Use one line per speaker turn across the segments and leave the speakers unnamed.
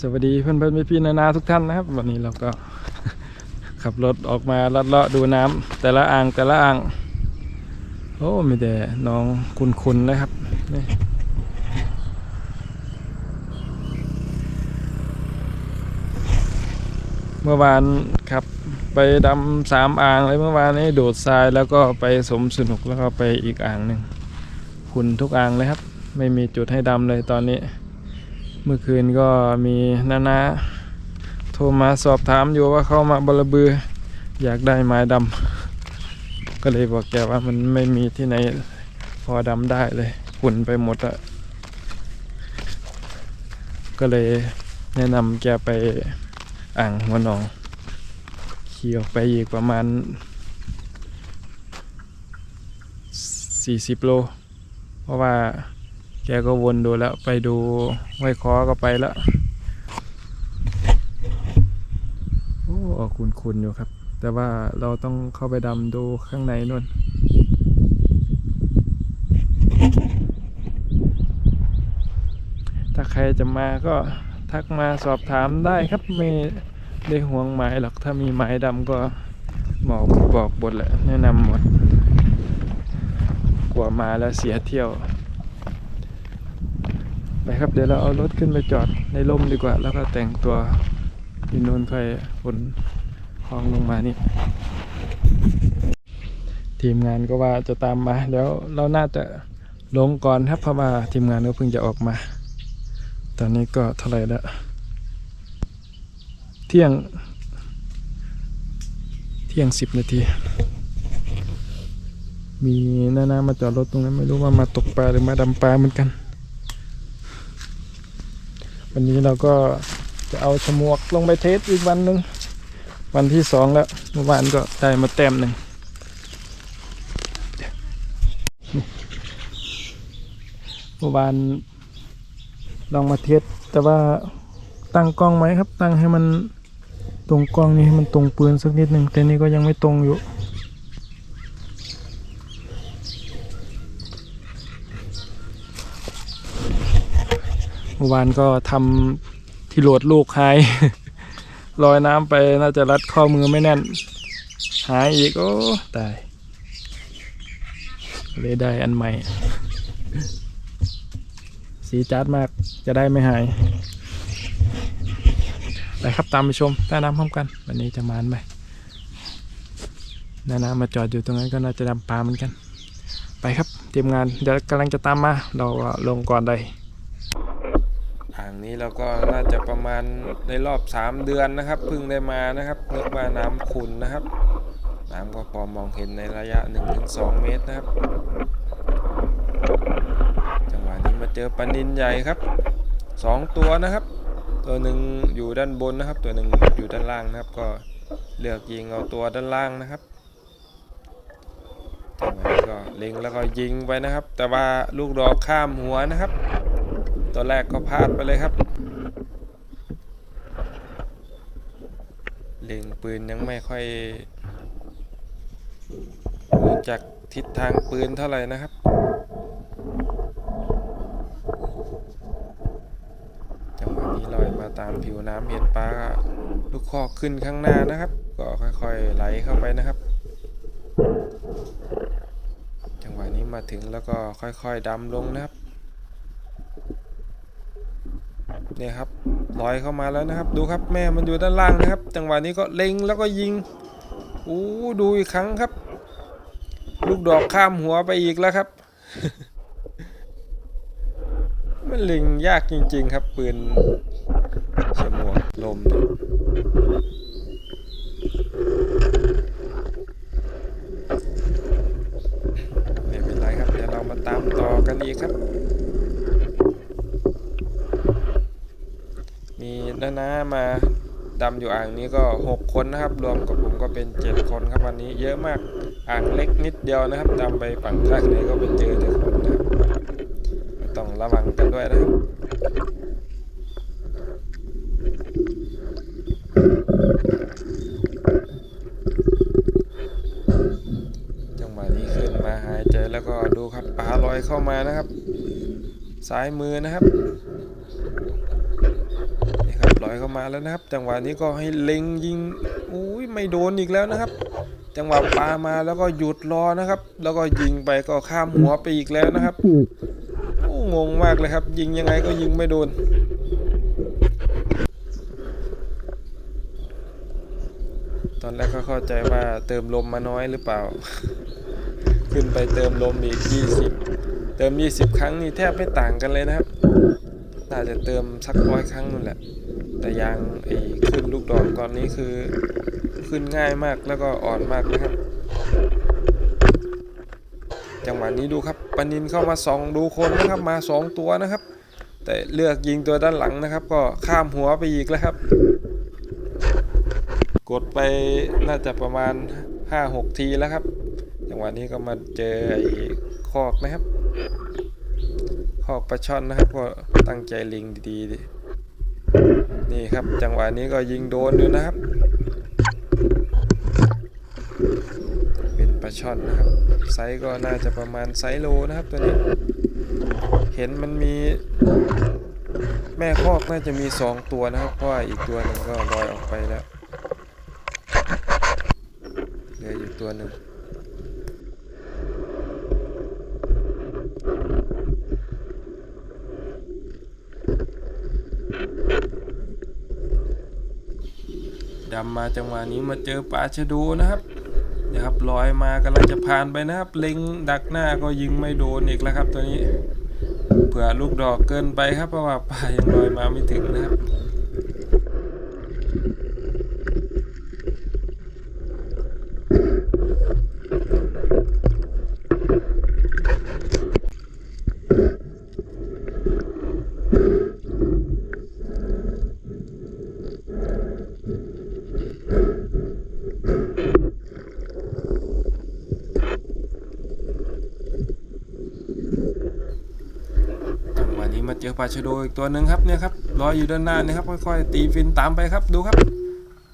สวัสดีเพื่อนเพื่อนพี่ๆนานาทุกท่านนะครับ วันนี้เราก็ขับรถออกมาลัดเลาะดูน้ำแต่ละอ่างแต่ละอ่างโอ้มีแต่น้องคุณๆนะครับนี่เมื่อวานขับไปดำสามอ่างเลยเมื่อวานนี้โดดทรายแล้วก็ไปสมสนุกแล้วก็ไปอีกอ่างหนึ่งคุณทุกอ่างเลยครับ ไม่มีจุดให้ดำเลยตอนนี้ เมื่อคืนก็มีนานาโทรมาสอบถามอยู่ว่าเข้ามาบลบือ อยากได้ไม้ดำ ก็เลยบอกแกว่ามันไม่มีที่ไหนพอดำได้เลยฝุ่นไปหมดอะก็เลยแนะนำแกไปอ่างหัวหนอง ขี่ออกไปอีกประมาณ 40 โล เพราะว่า แกก็วนดูแล้ว ไปดูห้วยคอก็ไปแล้ว โอ้คุณคุณอยู่ครับ แต่ว่าเราต้องเข้าไปดำดูข้างในนู่นถ้าใครจะมาก็ทักมาสอบถามได้ครับไม่ได้ห่วงหมายหรอกถ้ามีหมายดำก็บอกบอกบทแหละแนะนำหมด กลัวมาแล้วเสียเที่ยว ไปครับ เดี๋ยวเราเอารถขึ้นไปจอดในร่มดีกว่า แล้วก็แต่งตัวที่นู่นค่อยขนของลงมานี่ ทีมงานก็ว่าจะตามมาแล้วเราน่าจะลงก่อนครับเพราะว่าทีมงานก็เพิ่งจะออกมา ตอนนี้ก็เท่าไหร่แล้ว เที่ยง เที่ยงสิบนาทีมีน้าๆมาจอดรถตรงนั้นไม่รู้ว่ามาตกปลาหรือมาดำปลาเหมือนกัน วันนี้เราก็จะเอาฉมวกลงไปเทสอีกวันหนึ่งวันที่สองแล้วเมื่อวานก็ได้มาแต้มหนึ่งเมื่อวานลองมาเทสแต่ว่าตั้งกล้องไหมครับ ตั้งให้มันตรงกล้องนี้ให้มันตรงปืนสักนิดหนึ่งแต่นี่ก็ยังไม่ตรงอยู่ เมื่อวานก็ทำที่โหลดลูกหายลอยน้ำไปน่าจะรัดข้อมือไม่แน่น หายอีกโอ้ตายเลยได้อันใหม่ สีจัดมากจะได้ไม่หายไปครับตามไปชมใต้น้ำพร้อมกัน วันนี้จะมานไหมนานามาจอดอยู่ตรงนั้นก็น่าจะดำปลาเหมือนกัน ไปครับเตรียมงานเดี๋ยวกำลังจะตามมา เราลงก่อนใดอ่างนี้เราก็น่าจะประมาณในรอบ 3 เดือนนะครับเพิ่งได้มานะครับนึกว่าน้ำขุนนะครับ น้ำก็พอมองเห็นในระยะ 1-2 เมตรนะครับ จังหวะนี้มาเจอปลานินใหญ่ครับ 2 ตัวนะครับ ตัวหนึ่งอยู่ด้านบนนะครับ ตัวหนึ่งอยู่ด้านล่างนะครับ ก็เลือกยิงเอาตัวด้านล่างนะครับจังหวะนี้ก็เล็งแล้วก็ยิงไปนะครับ แต่ว่าลูกดอกข้ามหัวนะครับ ตัวแรกก็พลาดไปเลยครับ เล็งปืนยังไม่ค่อยรู้จักทิศทางปืนเท่าไหร่นะครับจังหวะนี้ลอยมาตามผิวน้ำเห็นปลาลูกคอกขึ้นข้างหน้านะครับ ก็ค่อยๆไหลเข้าไปนะครับจังหวะนี้มาถึงแล้วก็ค่อยๆดำลงนะครับ เนี่ยครับลอยเข้ามาแล้วนะครับ ดูครับแม่มันอยู่ด้านล่างนะครับ จังหวะนี้ก็เล็งแล้วก็ยิงอู้ดูอีกครั้งครับ ลูกดอกข้ามหัวไปอีกแล้วครับ มันเล็งยากจริง ๆ ครับปืนฉมวกลมเนี่ยไม่เป็นไรครับเดี๋ยวเรามาตามต่อกันอีกครับ มีน้าน้ามา ดำอยู่อ่างนี้ก็ 6 คนนะครับ รวมกับผมก็เป็น 7 คนครับวันนี้เยอะมากอ่างเล็กนิดเดียวนะครับดำไปฝั่งข้าไหนก็ไปเจอแต่คนนะครับต้องระวังกันด้วยนะครับจังหวะนี้ขึ้นมาหายใจแล้วก็ดูครับปลาลอยเข้ามานะครับ ซ้ายมือนะครับ บร้อยเข้ามาแล้วนะครับ จังหวะนี้ก็ให้เล็งยิงอุ้ยไม่โดนอีกแล้วนะครับ จังหวะปามาแล้วก็หยุดรอนะครับ แล้วก็ยิงไปก็ข้ามหัวไปอีกแล้วนะครับโอ้งงมากเลยครับ ยิงยังไงก็ยิงไม่โดนตอนแรกก็เข้าใจว่าเติมลมมาน้อยหรือเปล่า ขึ้นไปเติมลมอีก 20 เติม 20 ครั้งนี่แทบไม่ต่างกันเลยนะครับ น่าจะเติมสักร้อยครั้งนั่นแหละ แต่ยางไอ้ขึ้นลูกดอกตอนนี้คือขึ้นง่ายมากแล้วก็อ่อนมากนะครับ จังหวะนี้ดูครับปนินเข้ามาส่องดูคนนะครับมาสองตัวนะครับ แต่เลือกยิงตัวด้านหลังนะครับ ก็ข้ามหัวไปอีกแล้วครับ กดไปน่าจะประมาณ 5-6 ทีแล้วครับ จังหวะนี้ก็มาเจอไอ้คอกนะครับคอกปลาช่อนนะครับก็ตั้งใจลิงดีๆดิ นี่ครับจังหวะนี้ก็ยิงโดนอยู่นะครับ เป็นปลาช่อนนะครับ ไซส์ก็น่าจะประมาณไซส์โลนะครับตัวนี้ เห็นมันมีแม่คอกน่าจะมี 2 ตัวนะครับ เพราะว่าอีกตัวหนึ่งก็ลอยออกไปแล้วเหลืออยู่ตัวหนึ่ง ดำมาจังหวะนี้มาเจอปลาชะโดูนะครับนะครับลอยมากำลังจะผ่านไปนะครับ เล็งดักหน้าก็ยิงไม่โดนอีกแล้วครับตัวนี้ เผื่อลูกดอกเกินไปครับเพราะว่าปลายังลอยมาไม่ถึงนะครับ มาเจอปลาชโดอีกตัวหนึ่งครับเนี่ยครับลอยอยู่ด้านหน้านะครับค่อยๆตีฟินตามไปครับดูครับ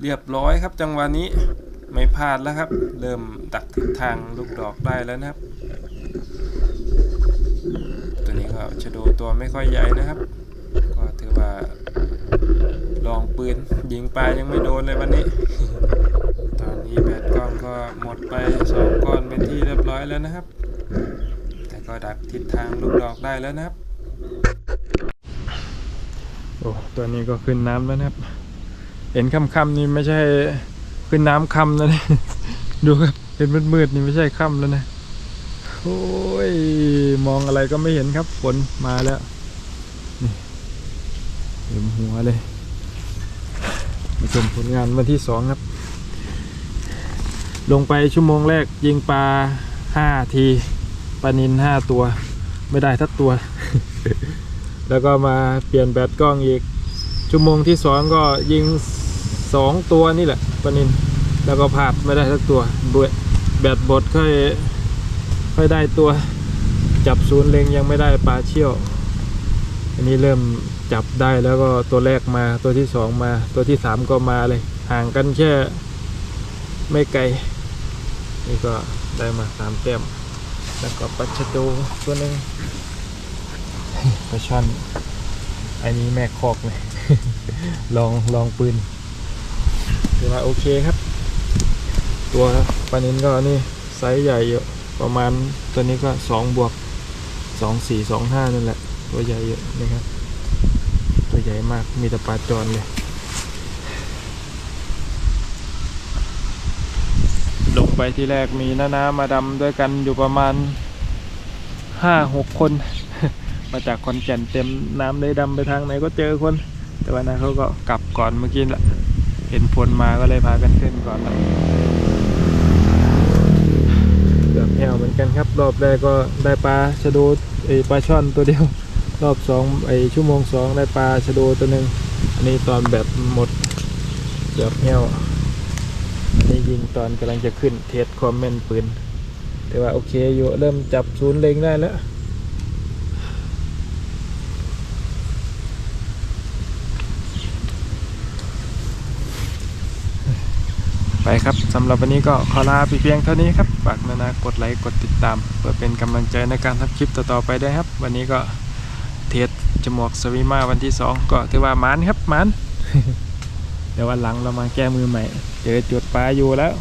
เรียบร้อยครับจังหวะนี้ไม่พลาดแล้วครับ เริ่มดักทิศทางลูกดอกได้แล้วนะครับ ตัวนี้ก็ชโดตัวไม่ค่อยใหญ่นะครับ ก็ถือว่าลองปืนยิงปลายังไม่โดนเลยวันนี้ ตอนนี้แบตกล้องก็หมดไปสองก้อนเป็นที่เรียบร้อยแล้วนะครับ แต่ก็ดักทิศทางลูกดอกได้แล้วนะครับ โอ้ตัวนี้ก็ขึ้นน้ำแล้วนะครับ เห็นค่ำๆนี่ไม่ใช่ขึ้นน้ำค่ำนะเนี่ยดูครับเห็นมืดๆนี่ไม่ใช่ค่ำแล้วนะโอ้ยมองอะไรก็ไม่เห็นครับฝนมาแล้วนี่เต็มหัวเลยมาชมผลงานวันที่สองครับ ลงไปชั่วโมงแรกยิงปลาห้าทีปลานินห้าตัว ไม่ได้ทักตัว แล้วก็มาเปลี่ยนแบตกล้องอีก ชั่วโมงที่สองก็ยิงสองตัวนี่แหละปนิน แล้วก็พลาดไม่ได้ทักตัวแบตบดค่อยค่อยได้ตัว จับศูนย์เล็งยังไม่ได้ปลาเชี่ยว อันนี้เริ่มจับได้แล้วก็ตัวแรกมาตัวที่สองมา ตัวที่สามก็มาเลย ห่างกันแค่ไม่ไกล นี่ก็ได้มาสามแต้มแล้วก็ปลาชะโดตัวหนึ่ง ปลาช่อน อันนี้แม่คอกเลย ลองลองปืนถือว่าโอเคครับ ตัวปลานินก็นี่ไซส์ใหญ่อยู่ประมาณตัวนี้ก็สองบวกสองสี่สองห้านั่นแหละ ตัวใหญ่เยอะนี่ครับ ตัวใหญ่มากมีแต่ปลาจรเลยลงไปที่แรกมีน้านามาดำด้วยกันอยู่ประมาณห้าหกคน มาจากคอนแก่นเต็มน้ำเลยดำไปทางไหนก็เจอคน แต่ว่านาเขาก็กลับก่อนเมื่อกี้แหละเห็นฝนมาก็เลยพากันขึ้นก่อนละเกือบแอวเหมือนกันครับ รอบแรกก็ได้ปลาชะโดไอปลาช่อนตัวเดียว รอบสองไอชั่วโมงสองได้ปลาชะโดตัวหนึ่งอันนี้ตอนแบบหมดเกือบแอวอันนี้ยิงตอนกำลังจะขึ้นเทสคอมเมนต์ปืนแต่ว่าโอเคอยู่เริ่มจับศูนย์เล็งได้แล้ว ไปครับสำหรับวันนี้ก็ขอลาไปเพียงเท่านี้ครับฝากนานากดไลค์กดติดตาม เพื่อเป็นกำลังใจในการทำคลิปต่อๆไปได้วยครับ วันนี้ก็เทสจมวกสวิมาวันที่ 2 ก็ถือว่าหมานครับหมานเดี๋ยววันหลังเรามาแก้มือใหม่ เจอจุดปลาอยู่แล้ว